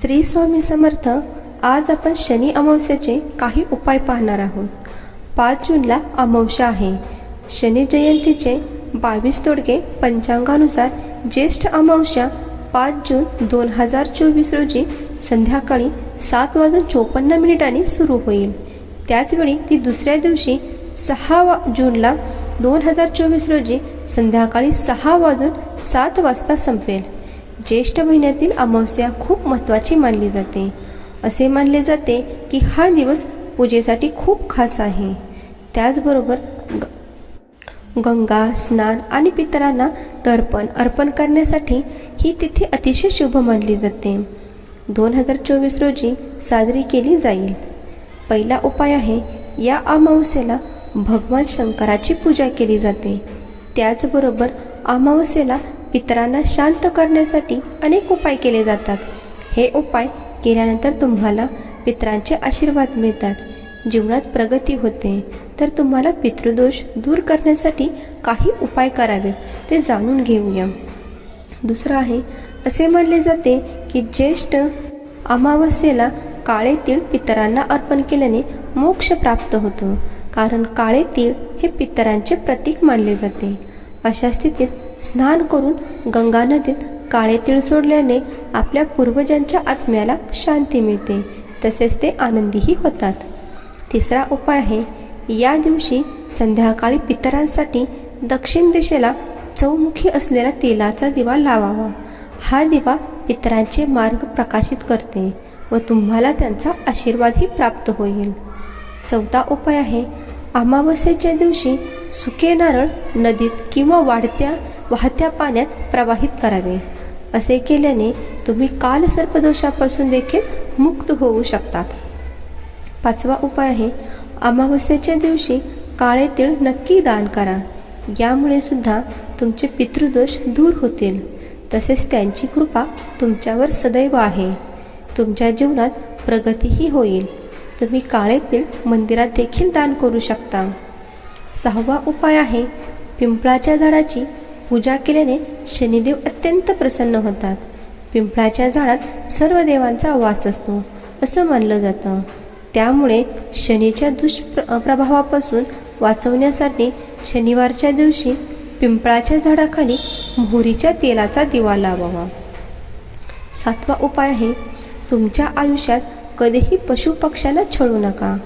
श्री स्वामी समर्थ आज आपण शनी अमावस्याचे काही उपाय पाहणार आहोत. पाच जूनला अमावस्या आहे. शनी जयंतीचे बावीस तोडगे पंचांगानुसार ज्येष्ठ अमावस्या पाच जून दोन हजार चोवीस रोजी संध्याकाळी सात वाजून चोपन्न मिनिटांनी सुरू होईल. त्याचवेळी ती दुसऱ्या दिवशी सहा वा जूनला दोन हजार चोवीस रोजी संध्याकाळी सहा वाजून सात वाजता संपेल. ज्येष्ठ महिन्यातील अमावस्या खूप महत्त्वाची मानली जाते. असे मानले जाते की हा दिवस पूजेसाठी खूप खास आहे. त्याचबरोबर ग- गंगा स्नान आणि पितरांना तर्पण अर्पण करण्यासाठी ही तिथी अतिशय शुभ मानली जाते. दोन हजार चोवीस रोजी साजरी केली जाईल. पहिला उपाय आहे या अमावस्येला भगवान शंकराची पूजा केली जाते. त्याचबरोबर अमावस्येला पितरांना शांत करण्यासाठी अनेक उपाय केले जातात. हे उपाय केल्यानंतर तुम्हाला पितरांचे आशीर्वाद मिळतात. जीवनात प्रगती होते. तर तुम्हाला पितृदोष दूर करण्यासाठी काही उपाय करावेत ते जाणून घेऊया. दुसरं आहे असे मानले जाते की ज्येष्ठ अमावस्येला काळे तीळ पितरांना अर्पण केल्याने मोक्ष प्राप्त होतो. कारण काळे तीळ हे पितरांचे प्रतीक मानले जाते. अशा स्थितीत स्नान करून गंगा नदीत काळे तीळ सोडल्याने आपल्या पूर्वजांच्या आत्म्याला शांती मिळते. तसेच ते आनंदीही होतात. तिसरा उपाय आहे या दिवशी संध्याकाळी पितरांसाठी दक्षिण दिशेला चौमुखी असलेला तेलाचा दिवा लावावा. हा दिवा पितरांचे मार्ग प्रकाशित करते व तुम्हाला त्यांचा आशीर्वादही प्राप्त होईल. चौथा उपाय आहे अमावस्येच्या दिवशी सुके नारळ नदीत किंवा वाढत्या वाहत्या पाण्यात प्रवाहित करावे. असे केल्याने तुम्ही कालसर्पदोषापासून देखील मुक्त होऊ शकतात. पाचवा उपाय आहे अमावस्येच्या दिवशी काळे तीळ नक्की दान करा. यामुळे सुद्धा तुमचे पितृदोष दूर होतील. तसेच त्यांची कृपा तुमच्यावर सदैव आहे. तुमच्या जीवनात प्रगतीही होईल. तुम्ही काळे तीळ मंदिरात देखील दान करू शकता. सहावा उपाय आहे पिंपळाच्या झाडाची पूजा केल्याने शनिदेव अत्यंत प्रसन्न होतात. पिंपळाच्या झाडात सर्व देवांचा वास असतो असं मानलं जातं. त्यामुळे शनीच्या दुष्प्र प्रभावापासून वाचवण्यासाठी शनिवारच्या दिवशी पिंपळाच्या झाडाखाली मोहरीच्या तेलाचा दिवा लावावा. सातवा उपाय आहे तुमच्या आयुष्यात कधीही पशुपक्ष्यांना छळू नका.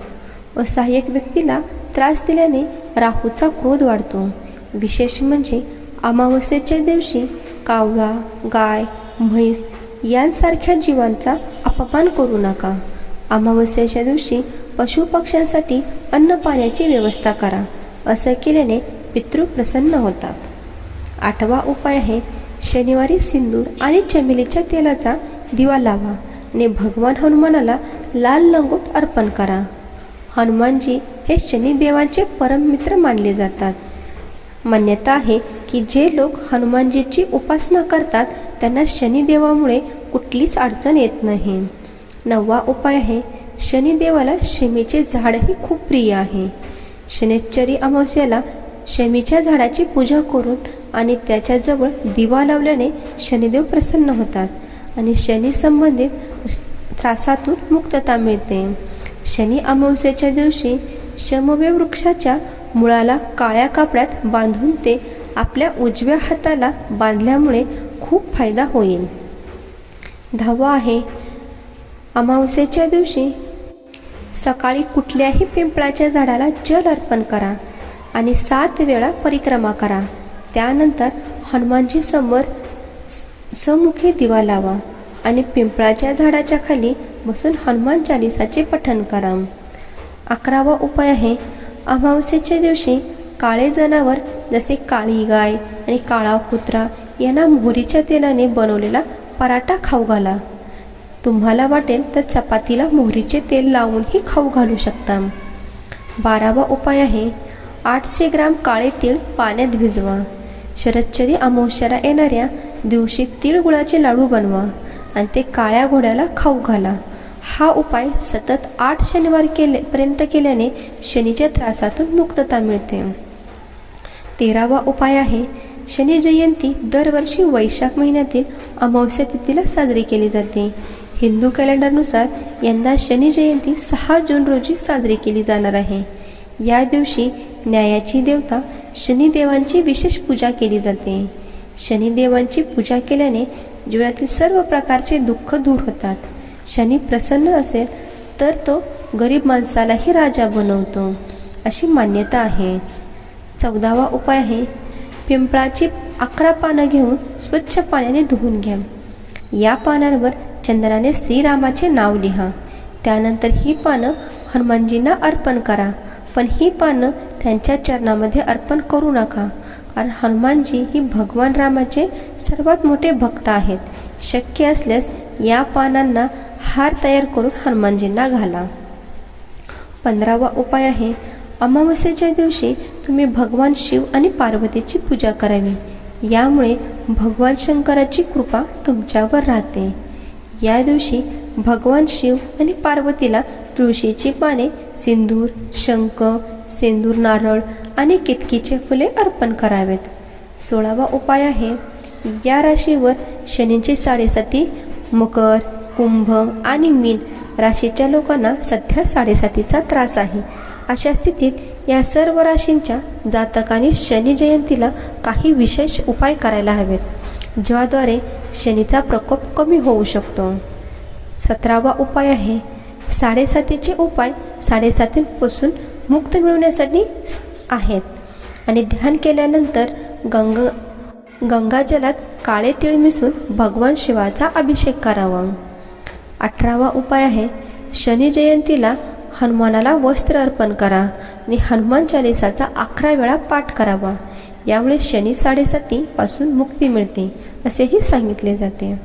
असहाय्यक व्यक्तीला त्रास दिल्याने राहूचा क्रोध वाढतो. विशेष म्हणजे अमावस्येच्या दिवशी कावळा गाय म्हैस यांसारख्या जीवांचा अपमान करू नका. अमावस्येच्या दिवशी पशुपक्ष्यांसाठी अन्न पाण्याची व्यवस्था करा असं केल्याने पितृ प्रसन्न होतात. आठवा उपाय आहे शनिवारी सिंदूर आणि चमेलीच्या तेलाचा दिवा लावा आणि भगवान हनुमानाला लाल लंगोट अर्पण करा. हनुमानजी हे शनिदेवांचे परममित्र मानले जातात. मान्यता आहे की जे लोक हनुमानजीची उपासना करतात त्यांना शनिदेवामुळे कुठलीच अडचण येत नाही. नववा उपाय आहे शनिदेवाला शमीचे झाडही खूप प्रिय आहे. शनिश्चरी अमावस्याला शमीच्या झाडाची पूजा करून आणि त्याच्याजवळ दिवा लावल्याने शनिदेव प्रसन्न होतात आणि शनी संबंधित त्रासातून मुक्तता मिळते. शनी अमावस्येच्या दिवशी शमवे वृक्षाच्या मुळाला काळ्या कापड्यात बांधून ते आपल्या उजव्या हाताला बांधल्यामुळे खूप फायदा होईल. दहावा आहे. अमावस्येच्या दिवशी सकाळी कुठल्याही पिंपळाच्या झाडाला जल अर्पण करा आणि सात वेळा परिक्रमा करा. त्यानंतर हनुमानजी समोर समुखी दिवा लावा आणि पिंपळाच्या झाडाच्या खाली बसून हनुमान चालिसाचे पठण करा. अकरावा उपाय आहे. अमावस्येच्या दिवशी काळे जनावर जसे काळी गाय आणि काळा कुत्रा यांना मोहरीच्या तेलाने बनवलेला पराठा खाऊ घाला. तुम्हाला वाटेल तर चपातीला मोहरीचे तेल लावूनही खाऊ घालू शकता. बारावा उपाय आहे आठशे ग्राम काळे तीळ पाण्यात भिजवा. शरदचरी अमावस्याला येणाऱ्या दिवशी तिळगुळाचे लाडू बनवा आणि ते काळ्या घोड्याला खाऊ घाला. हा उपाय सतत आठ शनिवार केले पर्यंत केल्याने शनीच्या त्रासातून मुक्तता मिळते. तेरावा उपाय आहे. शनी जयंती दरवर्षी वैशाख महिन्यातील अमावस्या तिथीला साजरी केली जाते. हिंदू कॅलेंडरनुसार यंदा शनी जयंती सहा जून रोजी साजरी केली जाणार आहे. या दिवशी न्यायाची देवता शनिदेवांची विशेष पूजा केली जाते. शनिदेवांची पूजा केल्याने जीवनातील सर्व प्रकारचे दुःख दूर होतात. शनी प्रसन्न असेल तर तो गरीब माणसालाही राजा बनवतो. अशी मान्यता आहे. चौदावा उपाय आहे. पिंपळाची अकरा पानं घेऊन स्वच्छ पाण्याने धुवून घ्या. या पानांवर चंद्राने श्रीरामाचे नाव लिहा. त्यानंतर ही पानं हनुमानजींना अर्पण करा. पण ही पानं त्यांच्या चरणामध्ये अर्पण करू नका कारण हनुमानजी ही भगवान रामाचे सर्वात मोठे भक्त आहेत. शक्य असल्यास या पानांना हार तयार करून हनुमानजींना घाला. पंधरावा उपाय आहे. अमावस्येच्या दिवशी तुम्ही भगवान शिव आणि पार्वतीची पूजा करावी. यामुळे भगवान शंकराची कृपा तुमच्यावर राहते. या दिवशी भगवान शिव आणि पार्वतीला तुळशीची पाने सिंदूर शंख सिंदूर नारळ आणि कितकीचे फुले अर्पण करावेत. सोळावा उपाय आहे या राशीवर शनीची साडेसाती मकर कुंभ आणि मीन राशीच्या लोकांना सध्या साडेसातीचा त्रास आहे. अशा स्थितीत या सर्व राशींच्या जातकांनी शनी जयंतीला काही विशेष उपाय करायला हवेत ज्याद्वारे शनीचा प्रकोप कमी होऊ शकतो. सतरावा उपाय आहे साडेसातीचे उपाय साडेसातीपासून मुक्त मिळवण्यासाठी आहेत. आणि ध्यान केल्यानंतर गंग गंगाजलात काळे तीळ मिसळून भगवान शिवाचा अभिषेक करावा. अठरावा उपाय आहे शनी जयंतीला हनुमानाला वस्त्र अर्पण करा आणि हनुमान चालिसाचा अकरा वेळा पाठ करावा. यामुळे शनी साडेसातीपासून मुक्ती मिळते असेही सांगितले जाते.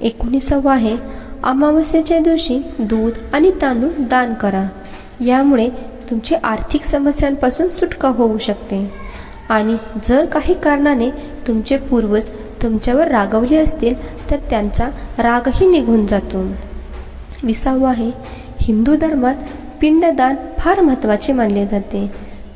एकोणीसावं आहे अमावस्येच्या दिवशी दूध आणि तांदूळ दान करा. यामुळे तुमची आर्थिक समस्यांपासून सुटका होऊ शकते. आणि जर काही कारणाने तुमचे पूर्वज तुमच्यावर रागवले असतील तर त्यांचा रागही निघून जातो. विसावा आहे हिंदू धर्मात पिंडदान फार महत्त्वाचे मानले जाते.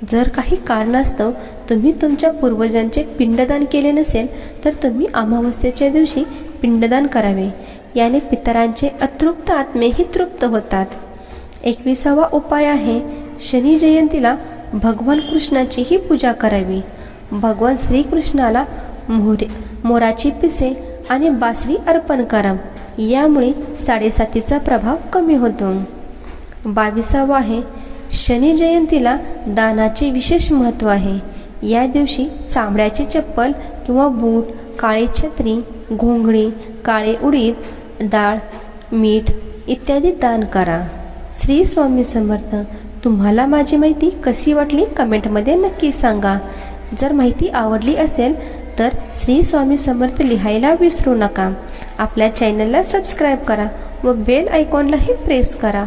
जर काही कारणास्तव तुम्ही तुमच्या पूर्वजांचे पिंडदान केले नसेल तर तुम्ही अमावस्येच्या दिवशी पिंडदान करावे. याने पितरांचे अतृप्त आत्मेही तृप्त होतात. एकविसावा उपाय आहे शनी जयंतीला भगवान कृष्णाचीही पूजा करावी. भगवान श्रीकृष्णाला मोरे मोराची पिसे आणि बासरी अर्पण करा. यामुळे साडेसातीचा प्रभाव कमी होतो. बावीसावा आहे. शनी जयंतीला दानाचे विशेष महत्त्व आहे. या दिवशी चामड्याची चप्पल किंवा बूट काळी छत्री घोंगडी काळे उडीद डाळ मीठ इत्यादी दान करा. श्री स्वामी समर्थ तुम्हाला माझी माहिती कशी वाटली कमेंटमध्ये नक्की सांगा. जर माहिती आवडली असेल तर श्री स्वामी समर्थ लिहायला विसरू नका. आपल्या चॅनलला सबस्क्राईब करा व बेल आयकॉनलाही प्रेस करा.